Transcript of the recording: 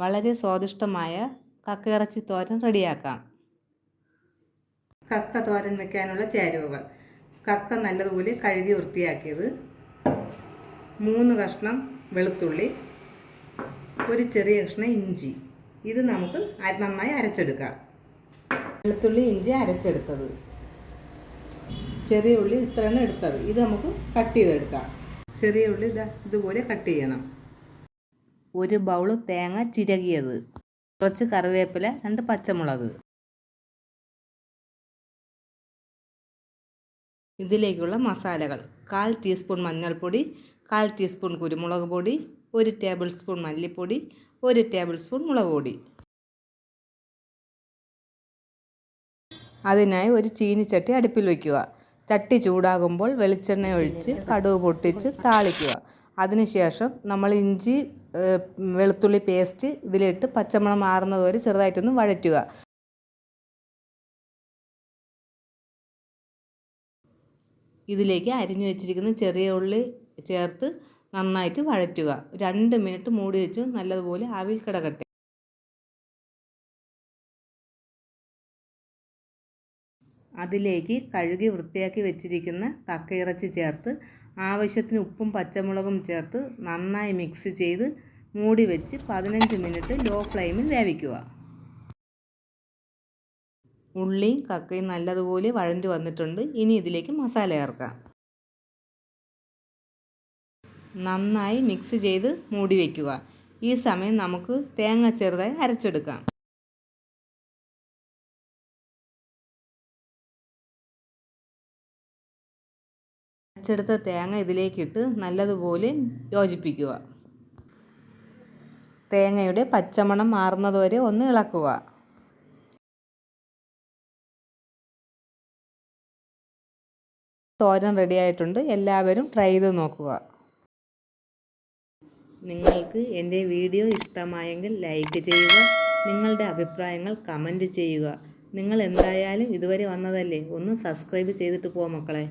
വളരെ സ്വാദിഷ്ടമായ കക്കയിറച്ചി തോരൻ റെഡിയാക്കാം. കക്ക തോരൻ വെക്കാനുള്ള ചേരുവകൾ. കക്ക നല്ലതുപോലെ കഴുകി വൃത്തിയാക്കിയത് മൂന്ന് കഷ്ണം വെളുത്തുള്ളി ഒരു ചെറിയ കഷ്ണം ഇഞ്ചി. ഇത് നമുക്ക് നന്നായി അരച്ചെടുക്കാം. വെളുത്തുള്ളി ഇഞ്ചി അരച്ചെടുത്തത്. ചെറിയ ഉള്ളി ഇത്രയാണ് എടുത്തത്. ഇത് നമുക്ക് കട്ട് ചെയ്തെടുക്കാം. ചെറിയ ഉള്ളി ഇതാ ഇതുപോലെ കട്ട് ചെയ്യണം. ഒരു ബൗൾ തേങ്ങ ചിരകിയത്. കുറച്ച് കറിവേപ്പില രണ്ട് പച്ചമുളക്. ഇതിലേക്കുള്ള മസാലകൾ. കാൽ ടീസ്പൂൺ മഞ്ഞൾപ്പൊടി കാൽ ടീസ്പൂൺ കുരുമുളക് പൊടി ഒരു ടേബിൾ സ്പൂൺ മല്ലിപ്പൊടി ഒരു ടേബിൾ സ്പൂൺ മുളക് പൊടി. അതിനായി ഒരു ചീനിച്ചട്ടി അടുപ്പിൽ വയ്ക്കുക ചട്ടി ചൂടാകുമ്പോൾ വെളിച്ചെണ്ണ ഒഴിച്ച് കടുവ് പൊട്ടിച്ച് താളിക്കുക. അതിനുശേഷം നമ്മൾ ഇഞ്ചി വെളുത്തുള്ളി പേസ്റ്റ് ഇതിലിട്ട് പച്ചമണം മാറുന്നത് വരെ ചെറുതായിട്ടൊന്ന് വഴറ്റുക. ഇതിലേക്ക് അരിഞ്ഞു വെച്ചിരിക്കുന്ന ചെറിയ ഉള്ളി ചേർത്ത് നന്നായിട്ട് വഴറ്റുക. രണ്ട് മിനിറ്റ് മൂടി വെച്ച് നല്ലതുപോലെ ആവിയിൽ കിടക്കട്ടെ. അതിലേക്ക് കഴുകി വൃത്തിയാക്കി വെച്ചിരിക്കുന്ന കക്കയിറച്ചി ചേർത്ത് ആവശ്യത്തിന് ഉപ്പും പച്ചമുളകും ചേർത്ത് നന്നായി മിക്സ് ചെയ്ത് മൂടി വെച്ച് പതിനഞ്ച് മിനിറ്റ് ലോ ഫ്ലെയിമിൽ വേവിക്കുക. ഉള്ളിയും കക്കയും നല്ലതുപോലെ വഴഞ്ഞു വന്നിട്ടുണ്ട്. ഇനി ഇതിലേക്ക് മസാല ചേർക്കാം. നന്നായി മിക്സ് ചെയ്ത് മൂടി വയ്ക്കുക ഈ സമയം നമുക്ക് തേങ്ങ ചെറുതായി അരച്ചെടുക്കാം. അരച്ചെടുത്ത തേങ്ങ ഇതിലേക്കിട്ട് നല്ലതുപോലെ യോജിപ്പിക്കുക. തേങ്ങയുടെ പച്ചമണം മാറുന്നതുവരെ ഒന്ന് ഇളക്കുക. തോരൻ റെഡി ആയിട്ടുണ്ട്. എല്ലാവരും ട്രൈ ചെയ്ത് നോക്കുക. നിങ്ങൾക്ക് എന്റെ വീഡിയോ ഇഷ്ടമായെങ്കിൽ ലൈക്ക് ചെയ്യുക. നിങ്ങളുടെ അഭിപ്രായങ്ങൾ കമന്റ് ചെയ്യുക. നിങ്ങൾ എന്തായാലും ഇതുവരെ വന്നതല്ലേ? ഒന്ന് സബ്സ്ക്രൈബ് ചെയ്തിട്ട് പോ മക്കളെ.